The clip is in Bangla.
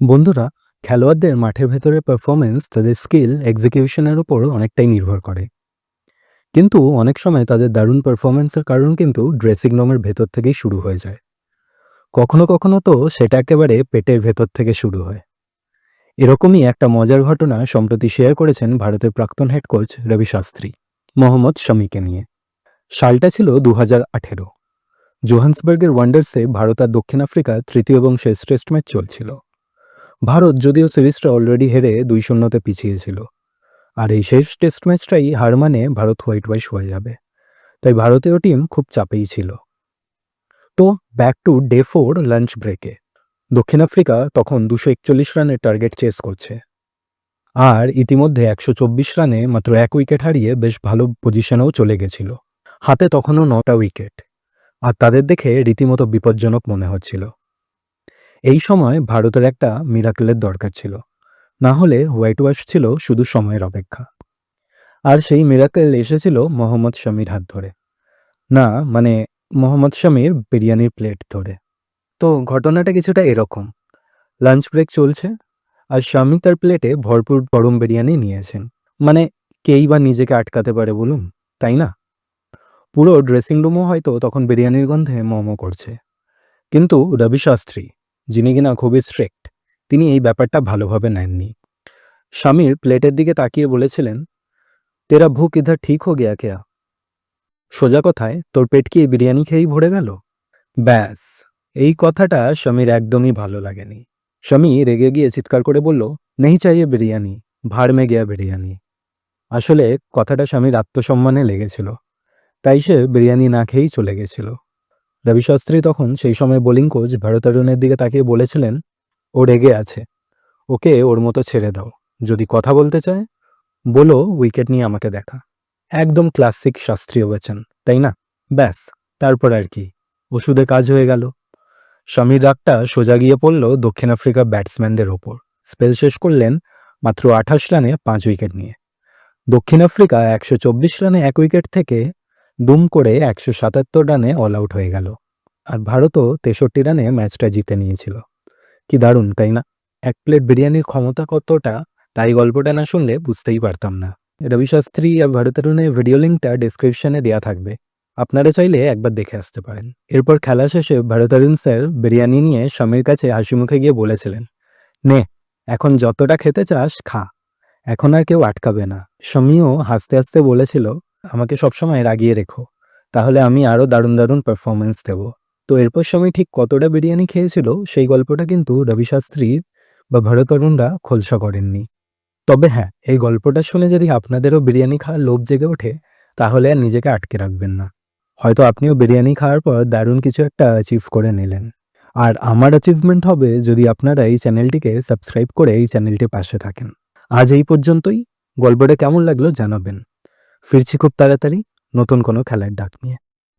বন্ধুরা, খেলোয়াড়দের মাঠের ভেতরে পারফরমেন্স তাদের স্কিল এক্সিকিউশনের উপর অনেকটাই নির্ভর করে। কিন্তু অনেক সময় তাদের দারুণ পারফরমেন্সের কারণ কিন্তু ড্রেসিং রুমের ভেতর থেকেই শুরু হয়ে যায়। কখনো কখনো তো সেটা একেবারে পেটের ভেতর থেকে শুরু হয়। এরকমই একটা মজার ঘটনা সম্প্রতি শেয়ার করেছেন ভারতের প্রাক্তন হেড কোচ রবি শাস্ত্রী, মোহাম্মদ শামিকে নিয়ে। সালটা ছিল দু হাজার আঠেরো। জোহান্সবার্গের ওয়ান্ডার্সে ভারত আর দক্ষিণ আফ্রিকা তৃতীয় এবং শেষ টেস্ট ম্যাচ চলছিল। ভারত যদিও সিরিজটা অলরেডি হেরে দুই শূন্যতে পিছিয়ে ছিল আর এই শেষ টেস্ট ম্যাচটাই হার মানে ভারত হোয়াইট ওয়াইশ হয়ে যাবে। তাই ভারতীয় টিম খুব চাপেই ছিল। তো back to day four lunch ব্রেকে দক্ষিণ আফ্রিকা তখন দুশো একচল্লিশ রানের টার্গেট চেস করছে। আর ইতিমধ্যে একশো চব্বিশ রানে মাত্র এক উইকেট হারিয়ে বেশ ভালো পজিশনেও চলে গেছিল। হাতে তখনও নটা উইকেট আর তাদের দেখে রীতিমতো বিপজ্জনক মনে হচ্ছিল। এই সময় ভারতের একটা মিরাকেলের দরকার ছিল। না হলে হোয়াইট ওয়াশ ছিল শুধু সময়ের অপেক্ষা। আর সেই মিরাকেল এসেছিল মোহাম্মদ শামির হাত ধরে। না মানে মোহাম্মদ শামির বিরিয়ানির প্লেট ধরে। তো ঘটনাটা কিছুটা এরকম। লাঞ্চ ব্রেক চলছে আর স্বামী তার প্লেটে ভরপুর গরম বিরিয়ানি নিয়েছেন মানে কেই বা নিজেকে আটকাতে পারে বলুন, তাই না? পুরো ড্রেসিং রুমও হয়তো তখন বিরিয়ানির গন্ধে মোমো করছে। কিন্তু রবি শাস্ত্রী যিনি কিনা খুবই স্ট্রিক্ট তিনি এই ব্যাপারটা ভালোভাবে নেননি। স্বামীর প্লেটের দিকে তাকিয়ে বলেছিলেন, তেরা ভুক ইধার ঠিক হো গিয়া কেয়া? সোজা কথায়, তোর পেট কি বিরিয়ানি খেয়েই ভরে গেল? ব্যাস, এই কথাটা স্বামীর একদমই ভালো লাগেনি। স্বামী রেগে গিয়ে চিৎকার করে বলল, নেই চাইয়ে বিরিয়ানি, ভাড় মে গিয়া বিরিয়ানি। আসলে কথাটা স্বামীর আত্মসম্মানে লেগেছিল, তাই সে বিরিয়ানি না খেয়েই চলে গেছিল। রবি শাস্ত্রী তখন সেই সময় বোলিং কোচ ভারতারুণের দিকে তাকিয়ে বলেছিলেন, ও রেগে আছে। ওকে ওর মতো ছেড়ে দাও। যদি কথা বলতে চায়, বলো উইকেট নিয়ে আমাকে দেখা। একদম ক্লাসিক শাস্ত্রীয় বচন, তাই না? ব্যাস, তারপর আর কি। ওষুধে কাজ হয়ে গেল। স্বামীর রাগটা সোজা গিয়ে পড়ল দক্ষিণ আফ্রিকার ব্যাটসম্যানদের ওপর। স্পেল শেষ করলেন মাত্র আঠাশ রানে পাঁচ উইকেট নিয়ে। দক্ষিণ আফ্রিকা একশো চব্বিশ রানে এক উইকেট থেকে দুম করে একশো সাতাত্তর রানে অল আউট হয়ে গেল। আর ভারতও তেষট্টি রানে ম্যাচটা জিতে নিয়েছিল। কি দারুণ, তাই না? এক প্লেট বিরিয়ানির ক্ষমতা কতটা, তাই গল্পটা না শুনলে বুঝতেই পারতাম না। রবি শাস্ত্রী আর ভারতারুণের ভিডিও লিঙ্কটা ডিসক্রিপশনে দেওয়া থাকবে। আপনারা চাইলে একবার দেখে আসতে পারেন। এরপর খেলা শেষে ভারতারুণ স্যার বিরিয়ানি নিয়ে স্বামীর কাছে হাসি মুখে গিয়ে বলেছিলেন, নে, এখন যতটা খেতে চাস, খা। এখন আর কেউ আটকাবে না। স্বামীও হাসতে হাসতে বলেছিল আমাকে সবসময় রাগিয়ে রেখো। তাহলে আমি আরও দারুণ দারুণ পারফরমেন্স দেব। তো এরপর সময় ঠিক কতটা বিরিয়ানি খেয়েছিল, সেই গল্পটা কিন্তু রবি শাস্ত্রীর বা ভারতরুণরা খোলসা করেননি। তবে হ্যাঁ এই গল্পটা শুনে যদি আপনাদেরও বিরিয়ানি খাওয়ার লোভ জেগে ওঠে, তাহলে আর নিজেকে আটকে রাখবেন না। হয়তো আপনিও বিরিয়ানি খাওয়ার পর দারুণ কিছু একটা অ্যাচিভ করে নিলেন। আর আমার অ্যাচিভমেন্ট হবে যদি আপনারা এই চ্যানেলটিকে সাবস্ক্রাইব করে এই চ্যানেলটির পাশে থাকেন। আজ এই পর্যন্তই। গল্পটা কেমন লাগল জানাবেন। ফিরছি খুব তাড়াতাড়ি নতুন কোনো খেলার ডাক নিয়ে।